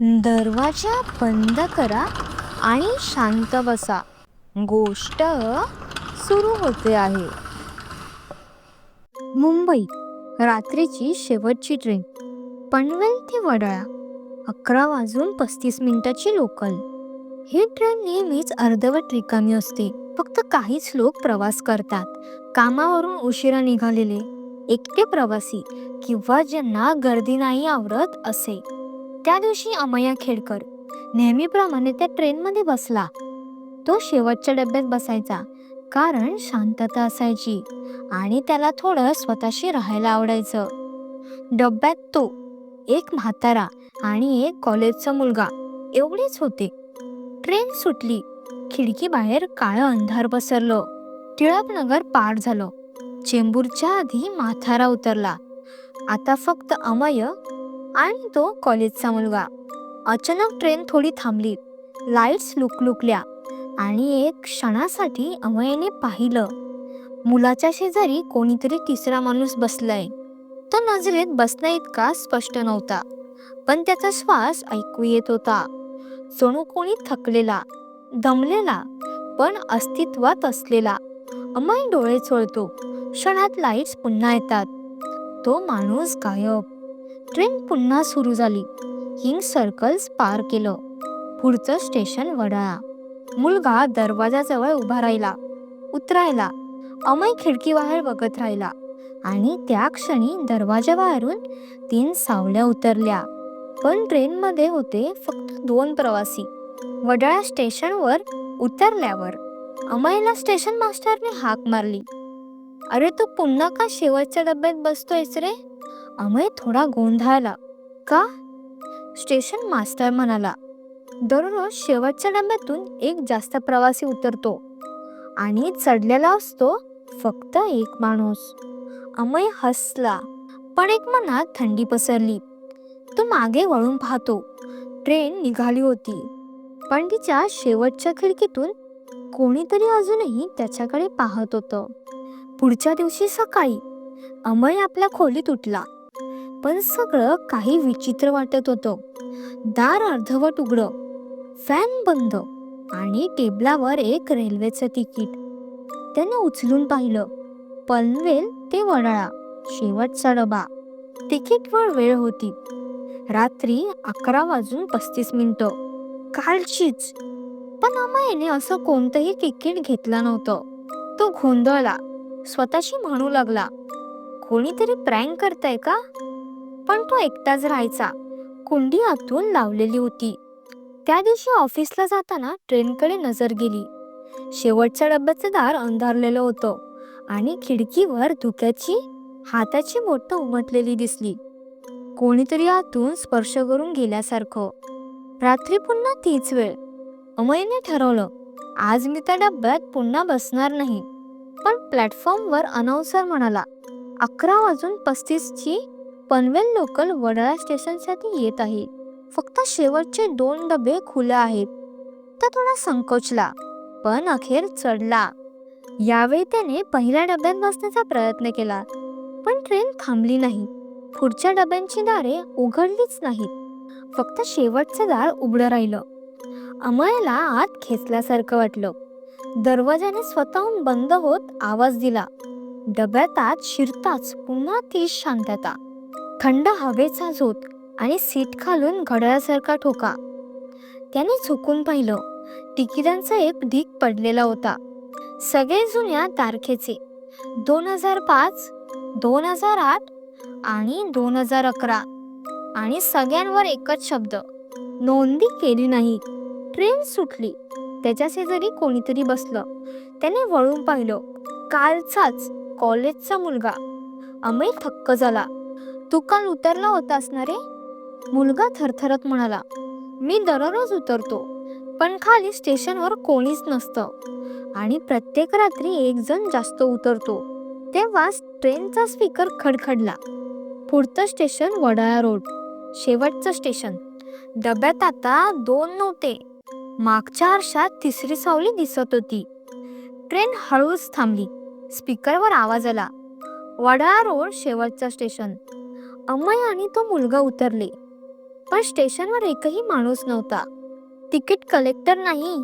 दरवाजा बंद करा आणि शांत बसा. गोष्ट सुरू होते आहे. मुंबई रात्रीची शेवटची ट्रेन पनवेल ते वडाळा. अकरा वाजून पस्तीस मिनिटाची लोकल ही ट्रेन नेहमीच अर्धवट रिकामी असते. फक्त काहीच लोक प्रवास करतात. कामावरून उशिरा निघालेले. एकटे प्रवासी किंवा ज्यांना गर्दी नाही आवडत असे. त्या दिवशी अमया खेडकर नेहमीप्रमाणे त्या ट्रेनमध्ये बसला. तो शेवटच्या डब्यात बसायचा कारण शांतता असायची आणि त्याला थोडं स्वतःशी राहायला आवडायचं. डब्यात तो एक म्हातारा आणि एक कॉलेजचा मुलगा एवढेच होते. ट्रेन सुटली खिडकी बाहेर काळं अंधार पसरलं टिळकनगर पार झालं. चेंबूरच्या आधी म्हातारा उतरला. आता फक्त अमय आणि तो कॉलेजचा मुलगा. अचानक ट्रेन थोडी थांबली. लाईट्स लुकलुकल्या आणि एक क्षणासाठी अमयने पाहिलं. मुलाच्या शेजारी कोणीतरी तिसरा माणूस बसलाय. तो नजरेत बसण्या इतका स्पष्ट नव्हता पण त्याचा श्वास ऐकू येत होता. जणू कोणी थकलेला दमलेला पण अस्तित्वात असलेला. अमय डोळे चोळतो. क्षणात लाईट्स पुन्हा येतात. तो माणूस गायब. ट्रेन पुन्हा सुरू झाली. किंग सर्कल्स पार केलं. पुढचं स्टेशन वडाळा. मुलगा दरवाजाजवळ उभा राहिला. उतरायला. अमय खिडकीबाहेर बघत राहिला. आणि त्या क्षणी दरवाजाबाहेरून तीन सावल्या उतरल्या. पण ट्रेनमध्ये होते फक्त दोन प्रवासी. वडाळा स्टेशनवर उतरल्यावर अमयला स्टेशन मास्टरने हाक मारली. अरे तू पुन्हा का शेवटच्या डब्यात बसतोयस रे? अमय थोडा गोंधळला का? स्टेशन मास्टर म्हणाला. दररोज शेवटच्या डब्यातून एक जास्त प्रवासी उतरतो आणि चढलेला असतो फक्त एक माणूस. अमय हसला पण एक मनात थंडी पसरली. तो मागे वळून पाहतो. ट्रेन निघाली होती. पण तिच्या शेवटच्या खिडकीतून कोणीतरी अजूनही त्याच्याकडे पाहत होतं. पुढच्या दिवशी सकाळी अमय आपल्या खोलीत उठला. पण सगळं काही विचित्र वाटत होतं. दार अर्धवट उघडं फॅन बंद आणि टेबलावर एक रेल्वेचं तिकीट. त्यानं उचलून पाहिलं पनवेल ते वडाळा शेवटचा डबा. तिकीटवर वेळ होती. रात्री अकरा वाजून पस्तीस मिनिटं. कालचीच. पण अमायने असं कोणतंही तिकीट घेतलं नव्हतं. तो गोंधळला स्वतःशी म्हणू लागला कोणीतरी प्रँक करताय का? पण तो एकटाच राहायचा. कुंडी आतून लावलेली होती. त्या दिवशी ऑफिसला जाताना ट्रेनकडे नजर गेली. शेवटच्या डब्याचं दार अंधारलेलं होतं आणि खिडकीवर धुक्याची हाताची बोटं उमटलेली दिसली. कोणीतरी आतून स्पर्श करून गेल्यासारखं. रात्री पुन्हा तीच वेळ. अमयने ठरवलं आज मी त्या डब्यात पुन्हा बसणार नाही. पण प्लॅटफॉर्मवर अनाउन्सर म्हणाला अकरा वाजून पस्तीसची पनवेल लोकल वडाळा स्टेशनसाठी येत आहे. फक्त शेवटचे दोन डबे खुले आहेत. तर थोडा संकोचला पण अखेर चढला. यावेळी त्याने पहिल्या डब्यात बसण्याचा प्रयत्न केला पण ट्रेन थांबली नाही. पुढच्या डब्यांची दारे उघडलीच नाहीत. फक्त शेवटचं दार उघडं राहिलं. अमयला आत खेचल्यासारखं वाटलं. दरवाजाने स्वतःहून बंद होत आवाज दिला. डब्यात आत शिरताच पुन्हा तीच शांतता. थंड हवेचा झोत आणि सीट खालून घड्याळासारखा ठोका. त्याने झुकून पाहिलं. तिकिटांचा एक ढीक पडलेला होता. सगळे जुन्या तारखेचे. दोन हजार पाच दोन हजार आठ आणि दोन हजार अकरा. आणि सगळ्यांवर एकच शब्द. नोंदी केली नाही. ट्रेन सुटली. त्याच्या शेजारी कोणीतरी बसलं. त्याने वळून पाहिलं. कालचाच कॉलेजचा मुलगा. अमय थक्क झाला. तू काल उतरला होतास ना रे? मुलगा थरथरत म्हणाला मी दररोज उतरतो पण खाली स्टेशनवर कोणीच नसतं. आणि प्रत्येक रात्री एक जण जास्त उतरतो. तेव्हा ट्रेनचा स्पीकर खडखडला. पुढचं स्टेशन वडाळा रोड शेवटचं स्टेशन. डब्यात आता दोन नव्हते. मागच्या आरशात तिसरी सावली दिसत होती. ट्रेन हळूच थांबली. स्पीकरवर आवाज आला. वडाळा रोड शेवटचं स्टेशन. अमय आणि तो मुलगा उतरले. पण स्टेशनवर एकही माणूस नव्हता. तिकीट कलेक्टर नाही.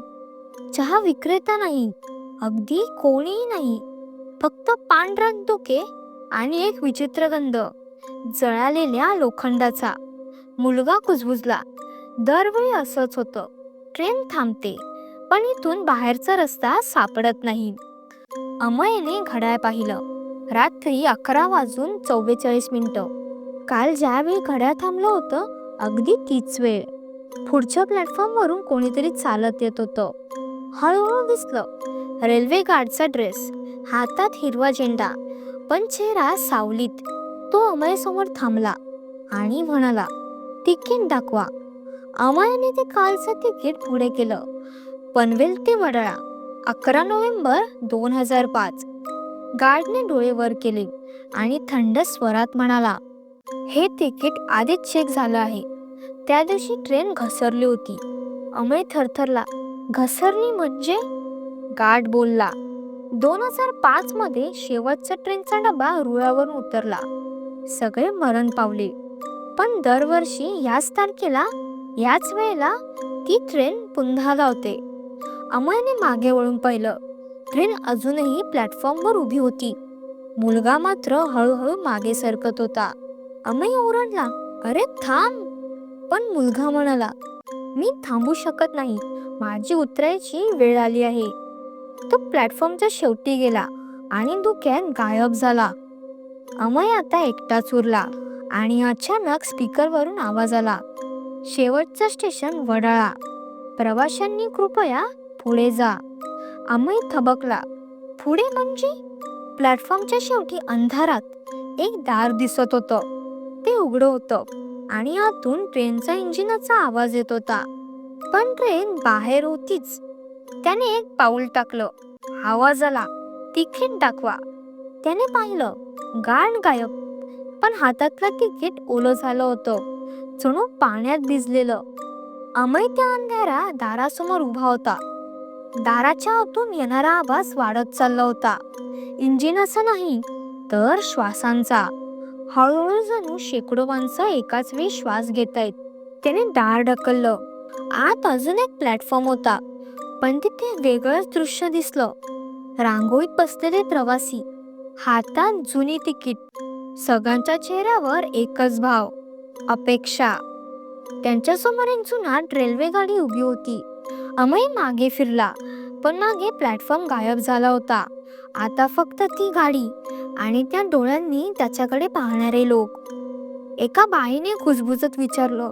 चहा विक्रेता नाही. अगदी कोणीही नाही. फक्त पांढरट डोके आणि एक विचित्र गंध. जळालेल्या लोखंडाचा. मुलगा कुजबुजला. दरवेळी असंच होतं. ट्रेन थांबते. पण इथून बाहेरचा रस्ता सापडत नाही. अमयने घड्याळ पाहिलं. रात्री अकरा वाजून चव्वेचाळीस मिनिटं. काल ज्यावेळी घड्याळ थांबलं होतं अगदी तीच वेळ. पुढच्या प्लॅटफॉर्मवरून कोणीतरी चालत येत होतं. हळूहळू दिसलं. रेल्वे गार्डचा ड्रेस हातात हिरवा झेंडा पण चेहरा सावलीत. तो अमय समोर थांबला आणि म्हणाला तिकीट दाखवा. अमयाने ते कालचं तिकीट पुढे केलं. पनवेल ते वडाळा अकरा नोव्हेंबर दोन हजार पाच. गार्डने डोळे वर केले आणि थंड स्वरात म्हणाला हे तिकीट आधीच चेक झालं आहे. त्या दिवशी ट्रेन घसरली होती. अमय थरथरला घसरली म्हणजे? गाठ बोलला. दोन हजार पाच मध्ये शेवटचा ट्रेनचा डबा रुळावरून उतरला. सगळे मरण पावले. पण दरवर्षी याच तारखेला याच वेळेला ती ट्रेन पुन्हा लावते अमयने मागे वळून पाहिलं. ट्रेन अजूनही प्लॅटफॉर्मवर उभी होती. मुलगा मात्र हळूहळू मागे सरकत होता. अमय ओरडला अरे थांब. पण मुलगा म्हणाला मी थांबू शकत नाही. माझी उतरायची वेळ आली आहे. तो प्लॅटफॉर्मच्या शेवटी गेला आणि धुक्यात गायब झाला. अमय आता एकटाच उरला आणि अचानक स्पीकरवरून आवाज आला. शेवटचं स्टेशन वडाळा. प्रवाशांनी कृपया पुढे जा. अमय थबकला. पुढे म्हणजे? प्लॅटफॉर्मच्या शेवटी अंधारात एक दार दिसत होतं. ते उघडं होतं आणि आतून ट्रेनचा इंजिनाचा आवाज येत होता. पण ट्रेन बाहेर होतीच. त्याने एक पाऊल टाकलं. आवाज आला तिकीट दाखवा. त्याने पाहिलं गाण गायब. पण हातातलं तिकीट ओलं झालं होतं. जणू पाण्यात भिजलेलं. अमय त्या अंधारा दारासमोर उभा होता. दाराच्या आतून येणारा आवाज वाढत चालला होता. इंजिनाचा नाही तर श्वासांचा. हळूहळू जणू शेकडो माणसं एकाच वेळी श्वास घेत आहेत त्याने दार ढकललं. आत अजून एक प्लॅटफॉर्म होता. पण तिथे वेगळंच दृश्य दिसलं. रांगोळीत बसलेले प्रवासी. हातात जुनी तिकीट. सगळ्यांच्या चेहऱ्यावर एकच भाव. अपेक्षा. त्यांच्यासमोर एक जुनाट रेल्वे गाडी उभी होती. अमय मागे फिरला. पण मागे प्लॅटफॉर्म गायब झाला होता. आता फक्त ती गाडी. आणि त्या डोळ्यांनी त्याच्याकडे पाहणारे लोक. एका बाईने खुजबुजत विचारलं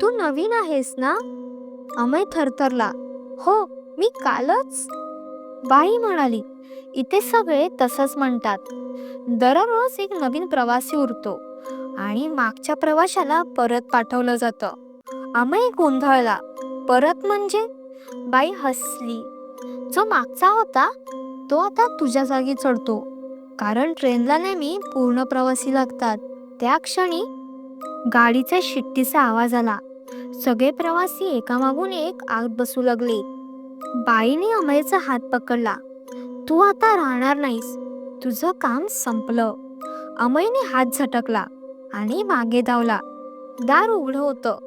तू नवीन आहेस ना? अमय थरथरला हो मी कालच. बाई म्हणाली इथे सगळे तसंच म्हणतात. दररोज एक नवीन प्रवासी उरतो आणि मागच्या प्रवाशाला परत पाठवलं जातं. अमय गोंधळला परत म्हणजे? बाई हसली जो मागचा होता तो आता तुझ्या जागी चढतो. कारण ट्रेनला नेहमी पूर्ण प्रवासी लागतात. त्या क्षणी गाडीच्या शिट्टीचा आवाज आला. सगळे प्रवासी एकामागून एक आत बसू लागले. बाईने अमयचा हात पकडला. तू आता राहणार नाहीस. तुझं काम संपलं. अमयने हात झटकला आणि मागे धावला. दार उघडं होतं.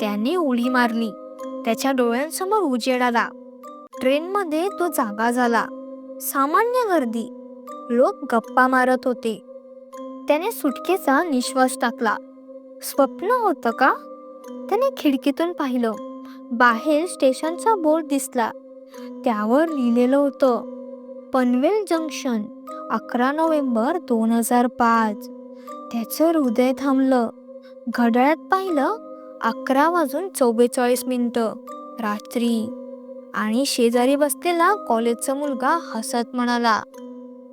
त्याने उडी मारली. त्याच्या डोळ्यांसमोर उजेड आला ट्रेनमध्ये तो जागा झाला. सामान्य गर्दी. लोक गप्पा मारत होते. त्याने सुटकेचा निश्वास टाकला. स्वप्न होतं का? त्याने खिडकीतून पाहिलं. बाहेर स्टेशनचा बोर्ड दिसला. त्यावर लिहिलेलं होतं पनवेल जंक्शन अकरा नोव्हेंबर दोन हजार पाच. त्याचं हृदय थांबलं. घड्याळात पाहिलं अकरा वाजून चव्वेचाळीस मिनटं रात्री. आणि शेजारी बसलेला कॉलेजचा मुलगा हसत म्हणाला